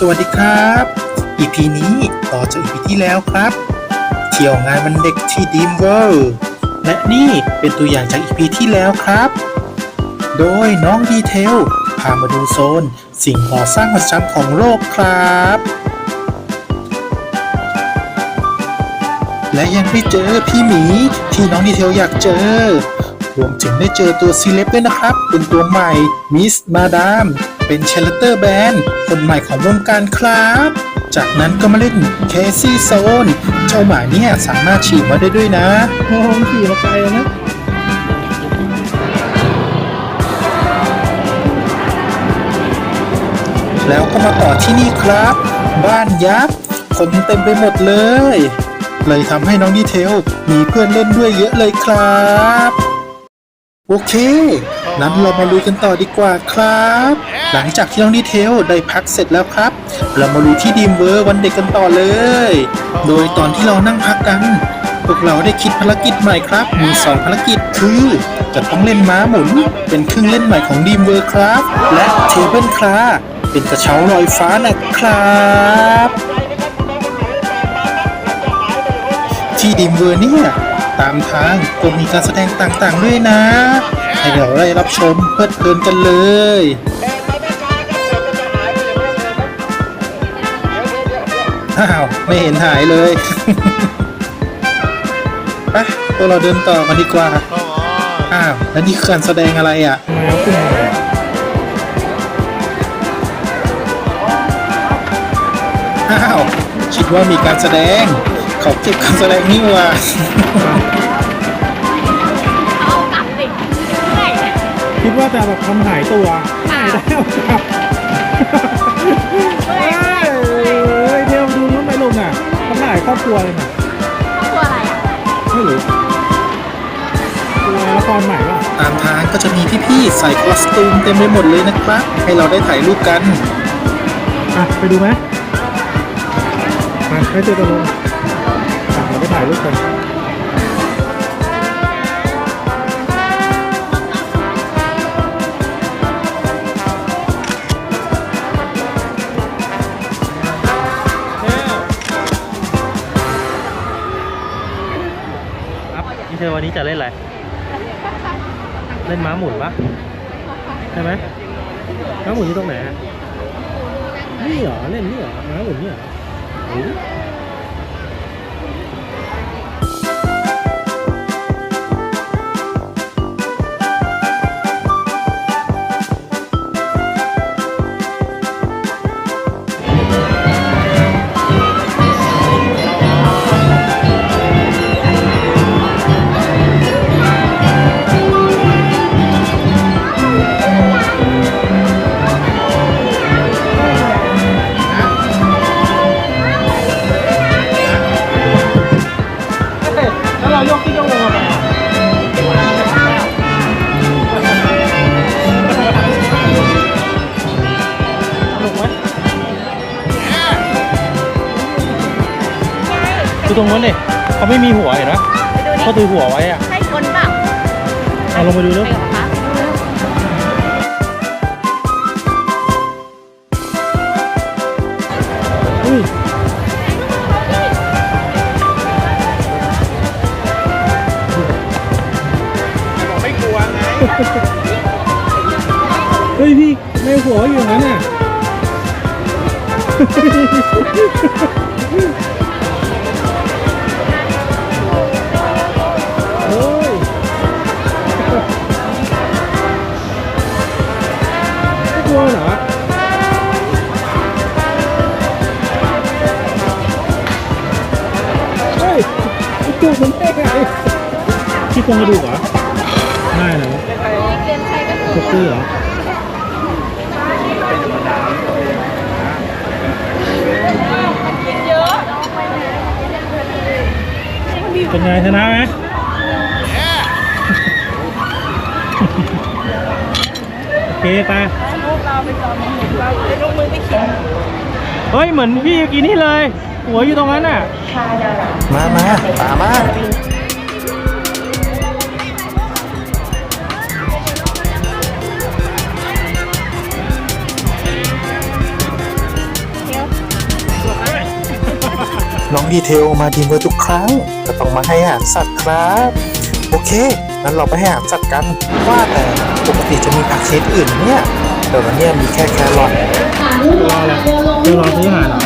สวัสดีครับ EP นี้ต่อจาก EP ที่แล้วครับ เที่ยวงานวันเด็กที่ดีมเวิลด์และนี่เป็นตัวอย่างจาก EP ที่แล้วครับ โดยน้องดีเทลพามาดูโซน สิ่งก่อสร้างประจำของโลกครับ และยังได้เจอพี่หมีที่น้องดีเทลอยากเจอ รวมถึงได้เจอตัวซีเล็บด้วยนะครับ เป็นตัวใหม่มิสมาดาม เป็นเชลเตอร์แบนคนใหม่ของวงการครับ จากนั้นก็มาเล่นเคซี่โซนเจ้าหมาเนี่ยสามารถฉีกมาได้ด้วยนะโอ้โหขี่มาไกลแล้วนะแล้วก็มาต่อที่นี่ครับ บ้านยักษ์คนเต็มไปหมดเลย เลยทำให้น้องดีเทลมีเพื่อนเล่นด้วยเยอะเลยครับ โอเค นั้นเรามาลุยกันต่อดีกว่าครับ หลังจากที่น้องดีเทลได้พักเสร็จแล้วครับ เรามาลุยที่ดีมเวอร์วันเด็กกันต่อเลย โดยตอนที่เรานั่งพักกัน พวกเราได้คิดภารกิจใหม่ครับ มีสองภารกิจคือจะต้องเล่นม้าหมุน เป็นเครื่องเล่นใหม่ของดีมเวอร์ครับ และเทเบิลคลาเป็นกระเช้าลอยฟ้านะครับที่ดิมเวอร์เนี่ยตามทางก็มีการแสดงต่างๆด้วยนะ ให้เราได้รับชมเพลิดเพลินกันเลยอ้าวไม่เห็นหายเลยไปพวกเราเดินต่อกันดีกว่าอ้าวแล้วนี่คือการแสดงอะไรอะอ้าวคิดว่ามีการแสดงเขาเก็บการแสดงนี่หว่าเอา ว่าจะแบบทำหายตัวหายได้เอากลับเฮ้ยเฮ้ยเดี๋ยวดูนู้นไปลงอะทำหายครอบครัวเลยน่ะตัวอะไรอะไม่รู้ตัวละครใหม่ป่ะตามทางก็จะมีพี่ๆใส่คอสตูมเต็มไปหมดเลยนะครับ ให้เราได้ถ่ายรูปกันอะไปดูไหมมาให้เจอตัวลงอะเราไปถ่ายรูปกัน พี่เธอวันนี้จะเล่นอะไร เล่นม้าหมุนปะใช่ไหมม้าหมุนอยู่ตรงไหนอะนี่เหรอ เล่นนี่เหรอม้าหมุนนี่เหรอ ตรงนู้นดิเขาไม่มีหัวเห็นไหมไปดูดิเขาตือหัวไว้อะใช่คนเปล่าเอาลงมาดูไปเร็วกับป๊าป๊าอุ้ยเฮ้ยพี่ไม่หัวอยู่อย่างนั้นน่ะ ไม่กลัวเหรอเฮ้ยไอ้ตัวมันได้ไงที่โครงกระดูกเหรอง่ายเหรอเรียนใครก็ถูตกกตื้อเหรอ เป็นไงชนะไหมโอเคไปเฮ้ย เหมือนพี่เมื่อกี้นี่เลย หัวอยู่ตรงนั้นน่ะ มามาตามมาเน้องดีเทลมาทีมเราทุกครั้งก็ต้องมาให้อาหารสัตว์ครับ โอเคงั้นเราไปให้อาหารสัตว์กัน ว่าแต่ปกติจะมีผักชนิดอื่นไหมเนี่ย แต่วันเนี้ยมีแค่แครอทรออะไรเดี๋ยวรอซื้ออาหารเหรอ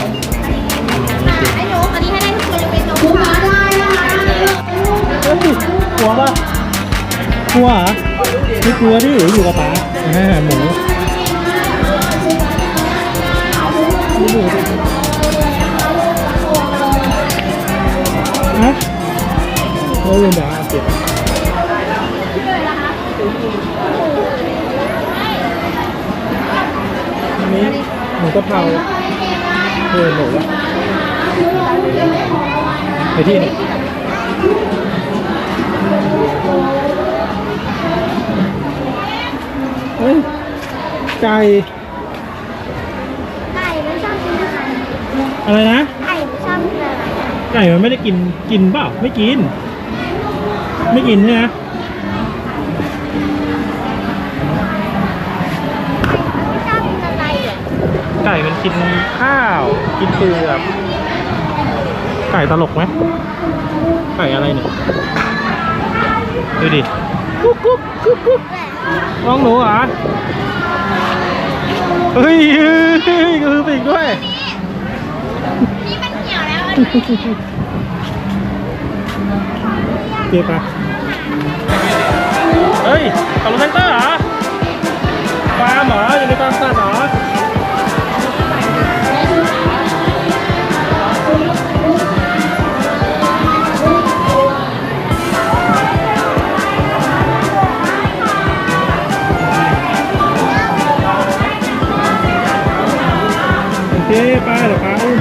ไอ้หนูอันนี้ให้ได้ทุกคนเลยเป็นหนูค่ะได้นะคะเฮ้ยกลัวปะกลัวเหรอไม่กลัวดิอยู่กับป๋าให้อาหารหมูฮะเราเรียนแบบเอาเก็บอันนี้หมู กะเพราเออหมูละไปที่นี่เฮ้ยไก่ไก่ไม่ชอบกินอะไรอะไรนะ ไก่ไม่ชอบกินอะไรไก่มันไม่ได้กินกินเปล่าไม่กิน ไม่กินใช่ไหมไม่ กินข้าว กินเปลือกไก่ตลกไหมไก่อะไรเนี่ย ดูดิกุ๊กกุ๊กกุ๊กกุ๊กน้องหนูเหรอเฮ้ยกระพือปีกด้วย นี่มันเหี่ยวแล้วอันเก็บปะเฮ้ยขับรถแท็กเตอร์เหรอฟาร์มเหรออยู่ในฟาร์มสัตว์เหรอ เคป้าเดี๋ยวป้าอุ้ม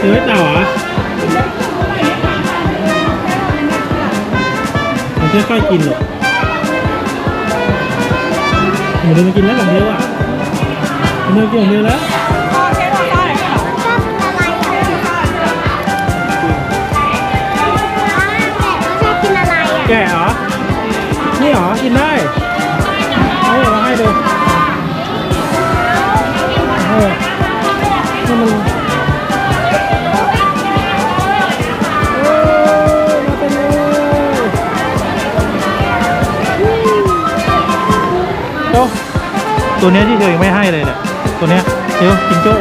เฮ้ยเต่าเหรอมันค่อยกินหรอกมันเดินมากินแล้วของเดียวอะมันเดินกินของเดียวแล้วแก่เหรอ นี่เหรอ กินได้ ดี๋ยวมาให้ดูเออนี่มันโอ้ยมาเป็นเลยโอ้ตัวเนี้ยที่เธอยังไม่ให้เลยเนี่ยตัวเนี้ยเดี๋ยวจิงโจ้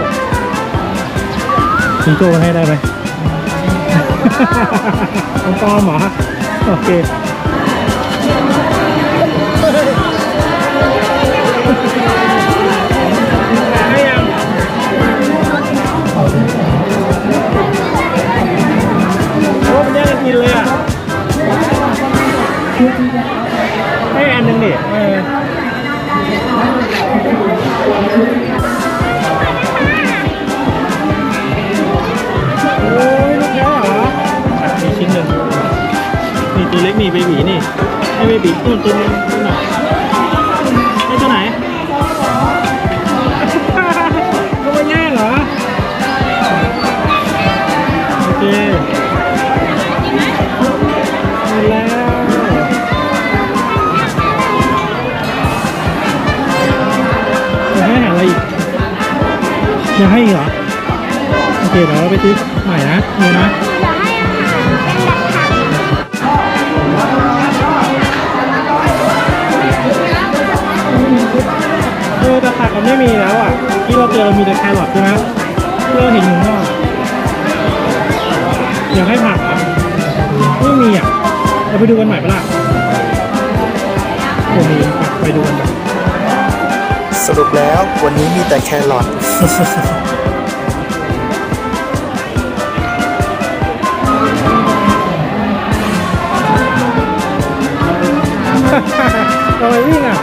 จิงโจ้ให้ได้ไหมมันปลอมเหรอโอเค ให้อันหนึ่งดิเออโอ้ยลูกแพ้เหรออะมีชิ้นหนึ่งนี่ตัวเล็กนี่เบบีนี่ให้เบบีตัวตัวนึงตัวไหน่อย ยังให้อีกเหรอ โอเคเดี๋ยวเราไปซื้อใหม่นะเดี๋ยนะเดี๋ยวให้อาหารเป็นแบบผักเออแต่ผักมันไม่มีแล้วอะ ที่เราเจอเรามีแต่แครอทใช่ไหมที่เราเห็นอยู่ข้างนอกอยากให้ผักอะไม่มีอะ เราไปดูกันใหม่ปะล่ะเดี๋ยวมีไปดูกันไป สรุปแล้ววันนี้มีแต่แครอททำไมวิ่งอะ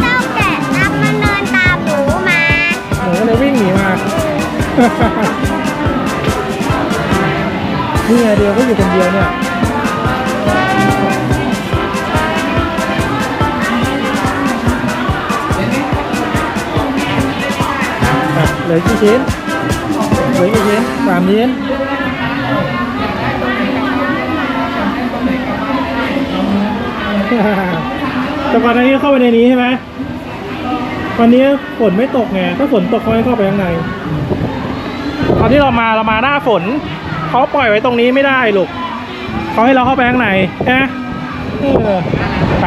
เจ้าแกะนับมันเดินตามหนูมาหนูก็เลยวิ่งหนีมา นี่ไงเดียวก็อยู่คนเดียวเนี่ย ลือกี่ชิ้นเหลือกี่ชิ้นสามชิ้นแต่ก่อนหน้านี้เข้าไปในนี้ใช่ไหมวันนี้ฝนไม่ตกไงถ้าฝนตกเขาให้เข้าไปข้างใน ตอนที่เรามาเรามาหน้าฝนเขาปล่อยไว้ตรงนี้ไม่ได้ลูกเขาให้เราเข้าไปข้างในใช่ไหมเออไป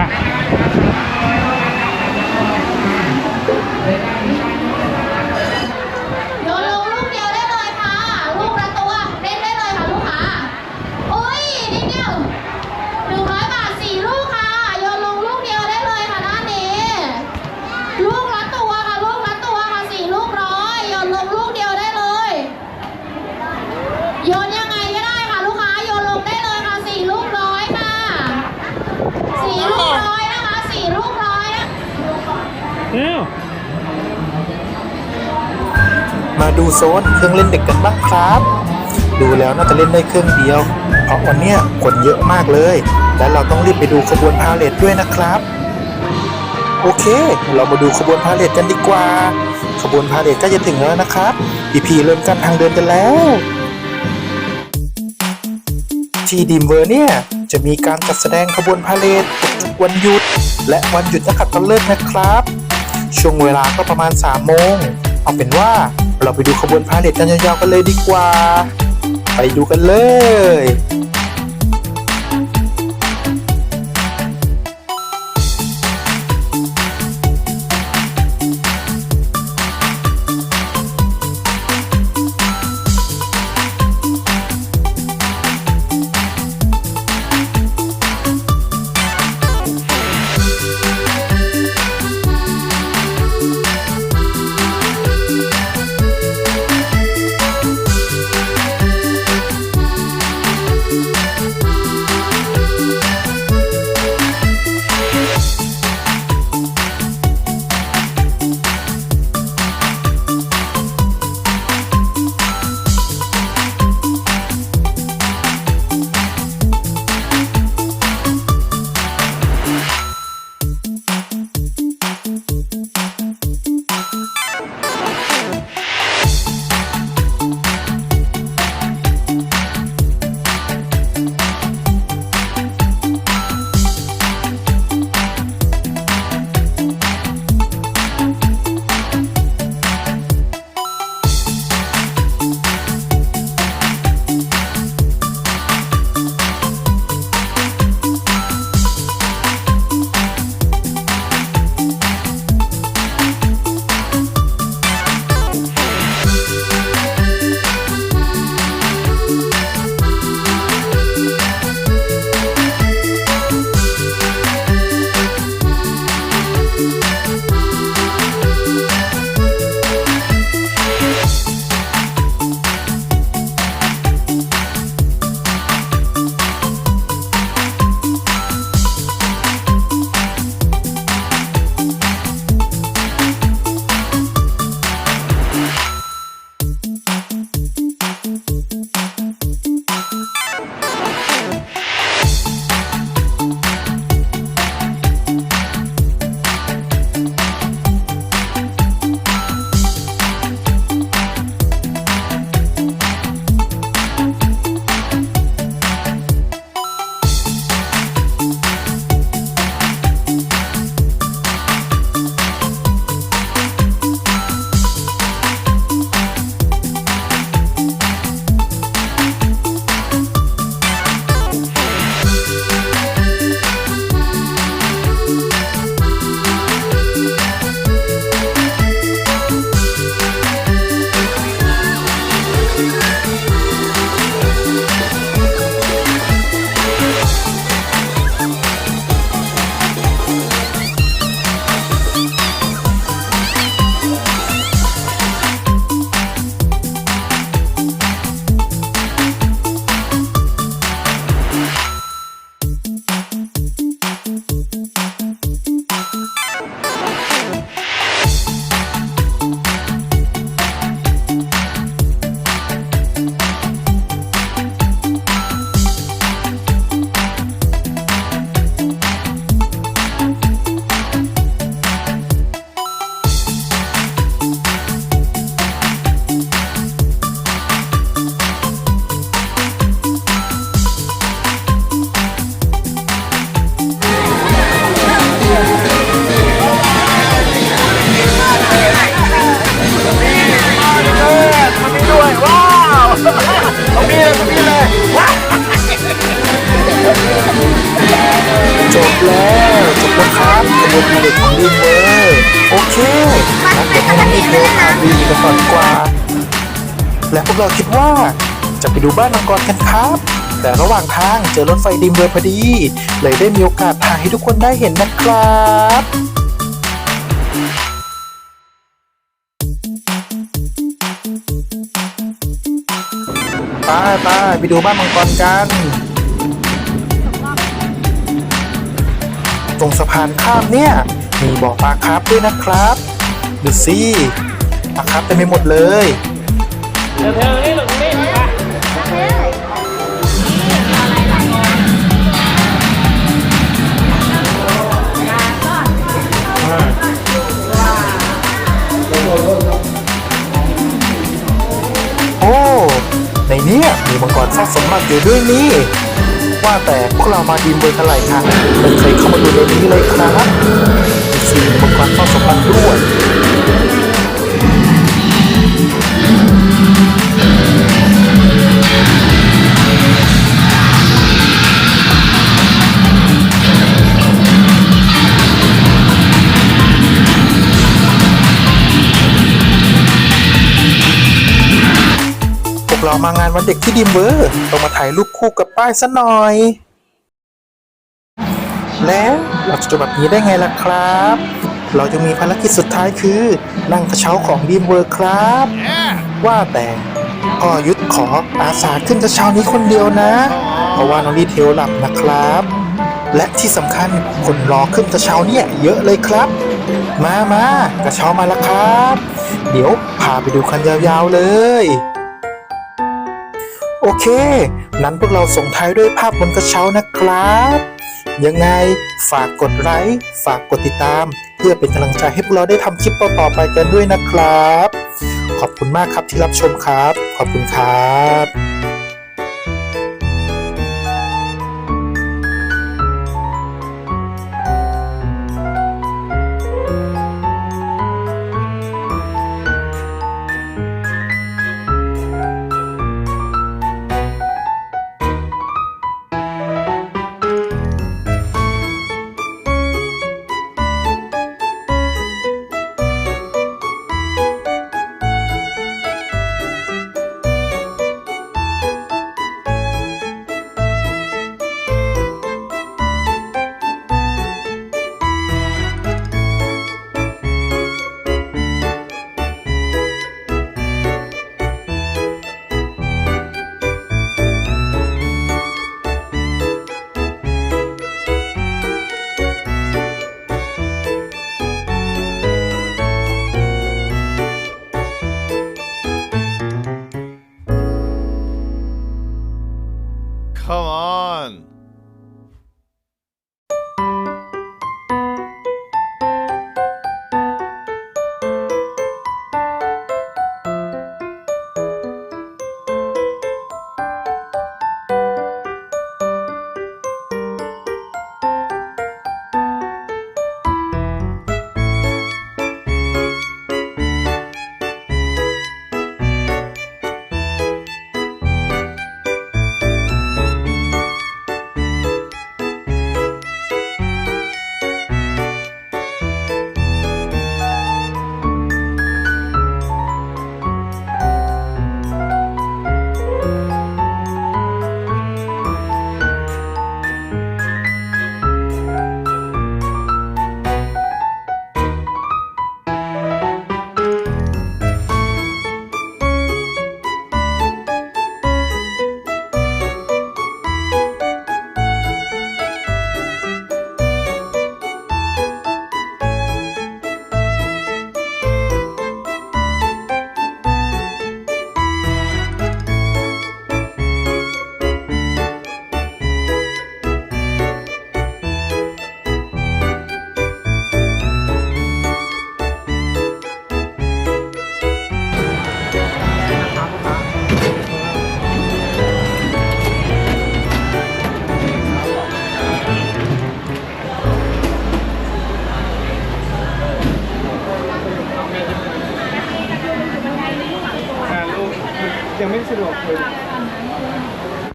มาดูโซนเครื่องเล่นเด็กกันบ้างครับ ดูแล้วน่าจะเล่นได้เครื่องเดียว เพราะวันเนี้ยคนเยอะมากเลย และเราต้องรีบไปดูขบวนพาเหรดด้วยนะครับโอเค เรามาดูขบวนพาเหรดกันดีกว่า ขบวนพาเหรดก็จะถึงแล้วนะครับ พี่ๆเริ่มกันทางเดินกันแล้ว ที่ดิมเวอร์เนี่ย จะมีการจัดแสดงขบวนพาเหรดทุกวันหยุด และวันหยุดนักขัตฤกษ์นะครับ ช่วงเวลาก็ประมาณ3โมง เอาเป็นว่าเราไปดูขบวนพาเหรดกันยาวๆกันเลยดีกว่า ไปดูกันเลย ไปดูบ้านมังกรกันครับ แต่ระหว่างทางเจอรถไฟดิมเบอร์พอดี เลยได้มีโอกาสถ่ายให้ทุกคนได้เห็นนะครับไปไปไปดูบ้านมังกรกัน ตรงสะพานข้ามเนี่ย มีบ่อปลาคาร์ฟด้วยนะครับ ดูสิปลาคาร์ฟเต็มไปหมดเลยเดี๋ยวเธอนี่หลง ในเนี้ยมีมังกรซ่อนสมบัติอยู่ด้วยนี่ ว่าแต่พวกเรามาดีมเบอร์เท่าไหร่คะไม่เคยเข้ามาดูในนี้เลยครับมีสีมังกรซ่อนสมบัติด้วย เรามางานวันเด็กที่ดิมเบอร์ต้องมาถ่ายรูปคู่กับป้ายซะหน่อย แล้วเราจะจบแบบนี้ได้ไงล่ะครับ เราจะมีภารกิจสุดท้ายคือ นั่งกระเช้าของดีมเบอร์ครับ ว่าแต่พ่อยุทธขออาสาขึ้นกระเช้านี้คนเดียวนะ เพราะว่าน้องดีเทลหลับนะครับ และที่สำคัญคนรอขึ้นกระเช้าเนี่ยเยอะเลยครับ มามากระเช้ามาแล้วครับ เดี๋ยวพาไปดูคันยาวๆเลย เค นั้นพวกเราส่งท้ายด้วยภาพบนกระเช้านะครับ ยังไงฝากกดไลค์ฝากกดติดตาม เพื่อเป็นกำลังใจให้พวกเราได้ทำคลิปต่อๆไปกันด้วยนะครับ ขอบคุณมากครับที่รับชมครับ ขอบคุณครับ